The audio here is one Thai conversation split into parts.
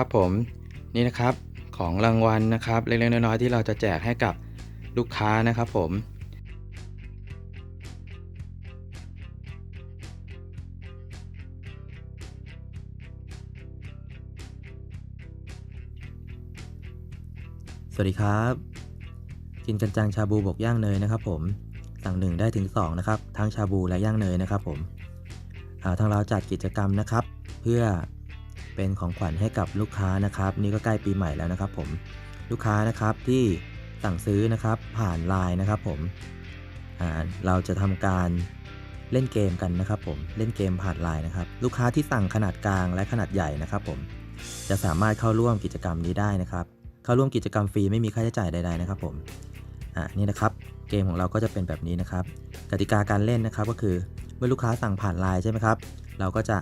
ครับผมนี่นะครับของรางวัลนะครับเล็กๆน้อยๆที่เราจะแจกให้กับลูกค้านะครับผมสวัสดีครับ กินกันจังชาบูบกย่างเนยนะครับผมสั่งหนึ่งได้ถึง2นะครับทั้งชาบูและย่างเนยนะครับผมทางเราจัดกิจกรรมนะครับ เพื่อ เป็นของขวัญให้กับลูกค้านะครับ นี่ก็ใกล้ปีใหม่แล้วนะครับ ผมลูกค้านะครับที่สั่งซื้อนะครับผ่านไลน์นะครับผมเราจะทำการเล่นเกมกันนะครับผมเล่นเกมผ่านไลน์นะครับ ลูกค้าที่สั่งขนาดกลางและขนาดใหญ่นะครับ ผมจะสามารถเข้าร่วมกิจกรรมนี้ได้นะครับ เข้าร่วมกิจกรรมฟรีไม่มีค่าใช้จ่ายใดๆนะครับ ผมอ่านี่นะครับ เกมของเราก็จะเป็นแบบนี้นะครับ กติกาการเล่นนะครับก็คือเมื่อลูกค้าสั่งผ่านไลน์ใช่ไหมครับ เราก็จะ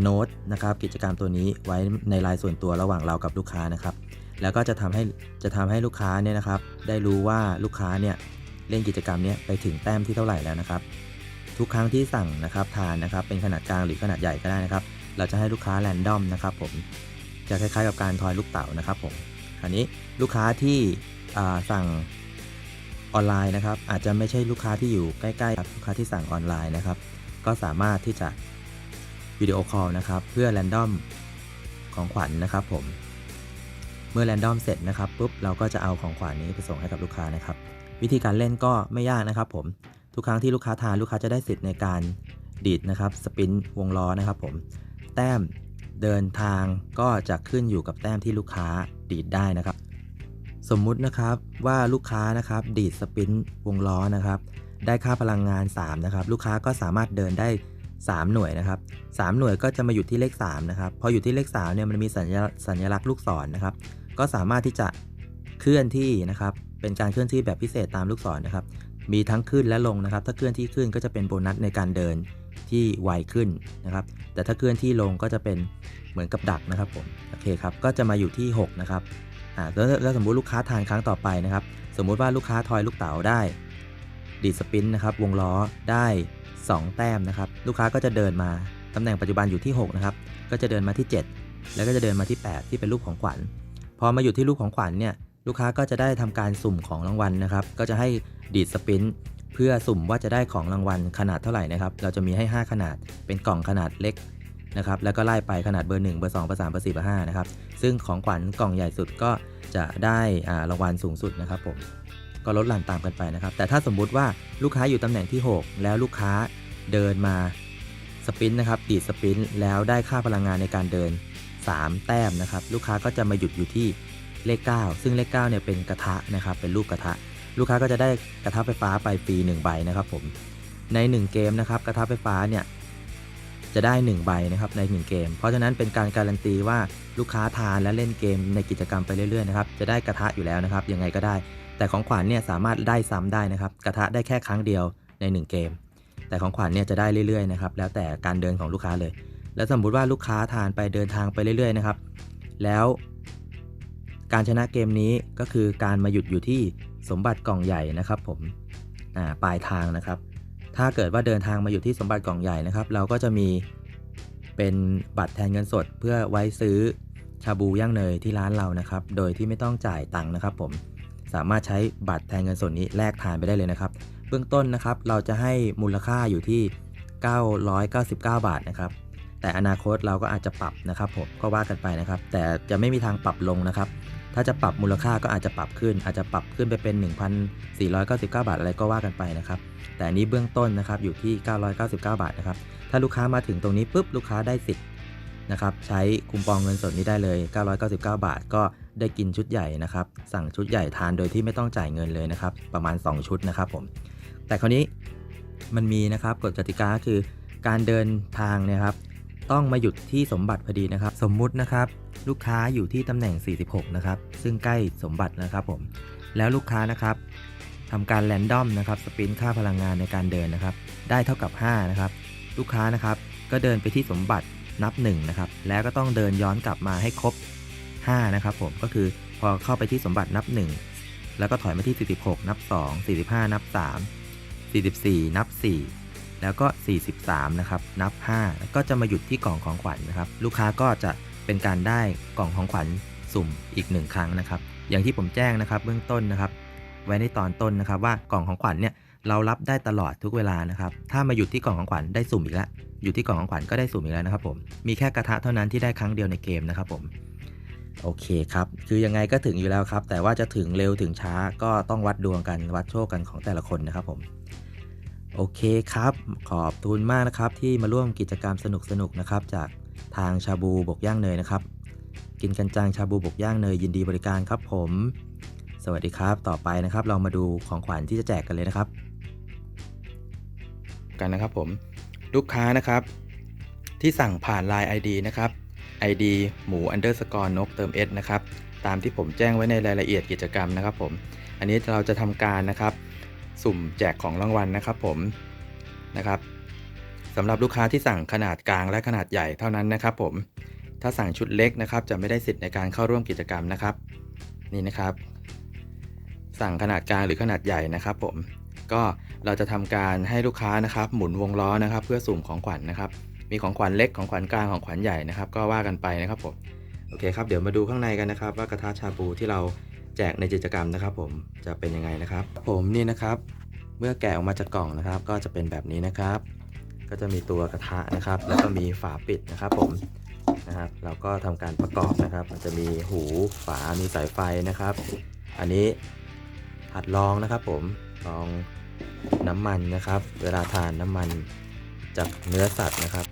โน้ตนะครับกิจกรรมตัวนี้ไว้ในลน์ส่วนตัวระหว่างเรากับลูกค้านะครับ แล้วก็จะทำให้จะทำให้ลูกค้าเนี่ยนะครับ ได้รู้ว่าลูกค้าเนี่ยเล่นกิจกรรมเนี้ยไปถึงแต้มที่เท่าไหร่แล้วนะครับ ทุกครั้งที่สั่งนะครับทานนะครับเป็นขนาดกลางหรือขนาดใหญ่ก็ได้นะครับ เราจะให้ลูกค้าแรนดอมนะครับผมจะคล้ายๆกับการทอยลูกเต๋านะครับผมคราวนี้ลูกค้าที่สั่งออนไลน์นะครับอาจจะไม่ใช่ลูกค้าที่อยู่ใกล้ๆกับลูกค้าที่สั่งออนไลน์นะครับ ก็สามารถที่จะ วิดีโอคอลนะครับ เพื่อแรนดอมของขวัญนะครับผม เมื่อแรนดอมเสร็จนะครับปุ๊บเราก็จะเอาของขวัญนี้ไปส่งให้กับลูกค้านะครับ วิธีการเล่นก็ไม่ยากนะครับ ผมทุกครั้งที่ลูกค้าทานลูกค้าจะได้สิทธิ์ในการดีดนะครับสปินวงล้อนะครับ ผม แต้มเดินทางก็จะขึ้นอยู่กับแต้มที่ลูกค้าดีดได้นะครับ สมมุตินะครับว่าลูกค้านะครับดีดสปินวงล้อนะครับ ได้ค่าพลังงาน 3 นะครับ ลูกค้าก็สามารถเดินได้ 3 หน่วยนะครับ3หน่วยก็จะมาอยู่ที่เลข3นะครับพออยู่ที่เลข3เนี่ยมันมีสัญลักษณ์สัญลักษณ์ลูกศรนะครับ ก็สามารถที่จะเคลื่อนที่นะครับ เป็นการเคลื่อนที่แบบพิเศษตามลูกศรนะครับ มีทั้งขึ้นและลงนะครับ ถ้าเคลื่อนที่ขึ้นก็จะเป็นโบนัสในการเดินที่ไวขึ้นนะครับ แต่ถ้าเคลื่อนที่ลงก็จะเป็นเหมือนกับดักนะครับผมโอเคครับก็จะมาอยู่ที่ 6 นะครับอ่าแล้วแล้วสมมุติลูกค้าทานครั้งต่อไปนะครับ สมมุติว่าลูกค้าทอยลูกเต๋าได้ดีดสปินนะครับวงล้อได้ 2 แต้มนะครับ ลูกค้าก็จะเดินมาตำแหน่งปัจจุบันอยู่ที่ 6 นะครับ ก็จะเดินมาที่ 7 แล้วก็จะเดินมาที่ 8 ที่เป็นรูปของขวัญ พอมาอยู่ที่รูปของขวัญเนี่ย ลูกค้าก็จะได้ทำการสุ่มของรางวัลนะครับ ก็จะให้ดีดสปินเพื่อสุ่มว่าจะได้ของรางวัลขนาดเท่าไหร่นะครับ เราจะมีให้ 5 ขนาด เป็นกล่องขนาดเล็กนะครับ แล้วก็ไล่ไปขนาดเบอร์ 1 เบอร์ 2 เบอร์ 3 เบอร์ 4 เบอร์ 5 นะครับ ซึ่งของขวัญกล่องใหญ่สุดก็จะได้รางวัลสูงสุดนะครับผม ก็ลดหลั่นตามกันไปนะครับ แต่ถ้าสมมุติว่าลูกค้าอยู่ตำแหน่งที่ 6 แล้วลูกค้าเดินมาสปินนะครับดีดสปินแล้วได้ค่าพลังงานในการเดิน 3 แต้มนะครับ ลูกค้าก็จะมาหยุดอยู่ที่เลข 9 ซึ่งเลข9เนี่ยเป็นกระทะนะครับเป็นรูปกระทะ ลูกค้าก็จะได้กระทะไฟฟ้าไปฟรี1ใบนะครับผมใน 1 เกมนะครับกระทะไฟฟ้าเนี่ยจะได้ 1 ใบนะครับใน 1 เกม เพราะฉะนั้นเป็นการการันตีว่าลูกค้าทานและเล่นเกมในกิจกรรมไปเรื่อยๆนะครับจะได้กระทะอยู่แล้วนะครับยังไงก็ได้ แต่ของขวัญเนี่ยสามารถได้ซ้ำได้นะครับ กระทะได้แค่ครั้งเดียวใน 1 เกม แต่ของขวัญเนี่ยจะได้เรื่อยๆนะครับแล้วแต่การเดินของลูกค้าเลย แล้วสมมุติว่าลูกค้าทานไปเดินทางไปเรื่อยๆนะครับ แล้วการชนะเกมนี้ก็คือการมาหยุดอยู่ที่สมบัติกล่องใหญ่นะครับ ผมอ่าปลายทางนะครับ ถ้าเกิดว่าเดินทางมาอยู่ที่สมบัติกล่องใหญ่นะครับ เราก็จะมีเป็นบัตรแทนเงินสด เพื่อไว้ซื้อชาบูย่างเนยที่ร้านเรานะครับ โดยที่ไม่ต้องจ่ายตังค์นะครับ ผม สามารถใช้บัตรแทนเงินสดนี้แลกทานไปได้เลยนะครับ เบื้องต้นนะครับเราจะให้มูลค่าอยู่ที่ 999 บาทนะครับ แต่อนาคตเราก็อาจจะปรับนะครับผมก็ว่ากันไปนะครับ แต่จะไม่มีทางปรับลงนะครับ ถ้าจะปรับมูลค่าก็อาจจะปรับขึ้น อาจจะปรับขึ้นไปเป็น 1,499 บาทอะไรก็ว่ากันไปนะครับ แต่นนี้เบื้องต้นนะครับอยู่ที่ 999 บาทนะครับ ถ้าลูกค้ามาถึงตรงนี้ปุ๊บลูกค้าได้สิทธิ์ นะครับใช้คูปองเงินสดนี้ได้เลย 999 บาท ก็ได้กินชุดใหญ่นะครับสั่งชุดใหญ่ทานโดยที่ไม่ต้องจ่ายเงินเลยนะครับประมาณ 2 ชุดนะครับผมแต่คราวนี้มันมีนะครับกฎกติกาคือการเดินทางเนะครับต้องมาหยุดที่สมบัติพอดีนะครับ สมมุตินะครับ ลูกค้าอยู่ที่ตำแหน่ง 46 นะครับ ซึ่งใกล้สมบัตินะครับผม แล้วลูกค้านะครับทำการแรนดอมนะครับสปินค่าพลังงานในการเดินนะครับ ได้เท่ากับ 5 นะครับ ลูกค้านะครับก็เดินไปที่สมบัติ นับ1นะครับแล้วก็ต้องเดินย้อนกลับมาให้ครบ 5 นะครับผมก็คือพอเข้าไปที่สมบัตินับ 1 แล้วก็ถอยมาที่ 46 นับ 2 45 นับ 3 44 นับ 4 แล้วก็ 43 นะครับ นับ 5 แล้วก็จะมาหยุดที่กล่องของขวัญนะครับ ลูกค้าก็จะเป็นการได้กล่องของขวัญสุ่มอีกหนึ่งครั้งนะครับ อย่างที่ผมแจ้งนะครับ เบื้องต้นนะครับ ไว้ในตอนต้นนะครับว่ากล่องของขวัญเนี่ย เรารับได้ตลอดทุกเวลานะครับ ถ้ามาหยุดที่กล่องของขวัญได้สุ่มอีกแล้ว อยู่ที่กล่องของขวัญก็ได้สุ่มอีกแล้วนะครับผม มีแค่กระทะเท่านั้นที่ได้ครั้งเดียวในเกมนะครับผม โอเคครับ คือยังไงก็ถึงอยู่แล้วครับ แต่ว่าจะถึงเร็วถึงช้าก็ต้องวัดดวงกัน วัดโชคกันของแต่ละคนนะครับผม โอเคครับ ขอบคุณมากนะครับที่มาร่วมกิจกรรมสนุกๆนะครับ จากทางชาบูบกย่างเนยนะครับ กินกันจังชาบูบกย่างเนยยินดีบริการครับผม สวัสดีครับ ต่อไปนะครับ เรามาดูของขวัญที่จะแจกกันเลยนะครับ กันนะครับผมลูกค้านะครับ ที่สั่งผ่าน Line ID นะครับ ID หมู underscore นกเติม S นะครับตามที่ผมแจ้งไว้ในรายละเอียดกิจกรรมนะครับผมอันนี้เราจะทำการนะครับ สุ่มแจกของรางวัลนะครับผมนะครับสำหรับลูกค้าที่สั่งขนาดกลางและขนาดใหญ่เท่านั้นนะครับ ผมถ้าสั่งชุดเล็กนะครับ จะไม่ได้สิทธิ์ในการเข้าร่วมกิจกรรมนะครับ นี่นะครับ สั่งขนาดกลางหรือขนาดใหญ่นะครับ ผม ก็เราจะทำการให้ลูกค้านะครับ หมุนวงล้อนะครับ เพื่อสุ่มของขวัญนะครับ มีของขวัญเล็กของขวัญกลางของขวัญใหญ่นะครับ ก็ว่ากันไปนะครับผมโอเคครับเดี๋ยวมาดูข้างในกันนะครับ ว่ากระทะชาบูที่เราแจกในกิจกรรมนะครับ ผมจะเป็นยังไงนะครับ ผมนี่นะครับ เมื่อแกะออกมาจากกล่องนะครับ ก็จะเป็นแบบนี้นะครับ ก็จะมีตัวกระทะนะครับ แล้วก็มีฝาปิดนะครับ ผมนะครับ เราก็ทำการประกอบนะครับ มันจะมีหูฝามีสายไฟนะครับ อันนี้หัดลองนะครับผม ลองน้ำมันนะครับ เวลาทานน้ำมันจากเนื้อสัตว์นะครับ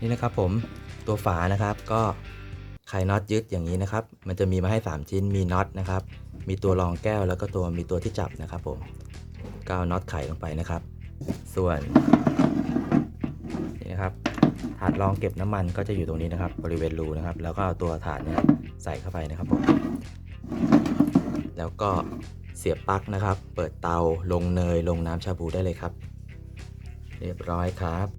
นี่นะครับผมตัวฝานะครับก็ไขน็อตยึดอย่างนี้นะครับ มันจะมีมาให้ 3 ชิ้นมีน็อตนะครับ มีตัวรองแก้วแล้วก็ตัวมีตัวที่จับนะครับผมก็เอาน็อตไขลงไปนะครับ ส่วนนี่นะครับถาดรองเก็บน้ำมันก็จะอยู่ตรงนี้นะครับ บริเวณรูนะครับ แล้วก็เอาตัวถาดเนี่ยใส่เข้าไปนะครับผมแล้วก็ เสียบปลั๊กนะครับ เปิดเตาลงเนยลงน้ำชาบูได้เลยครับ เรียบร้อยครับ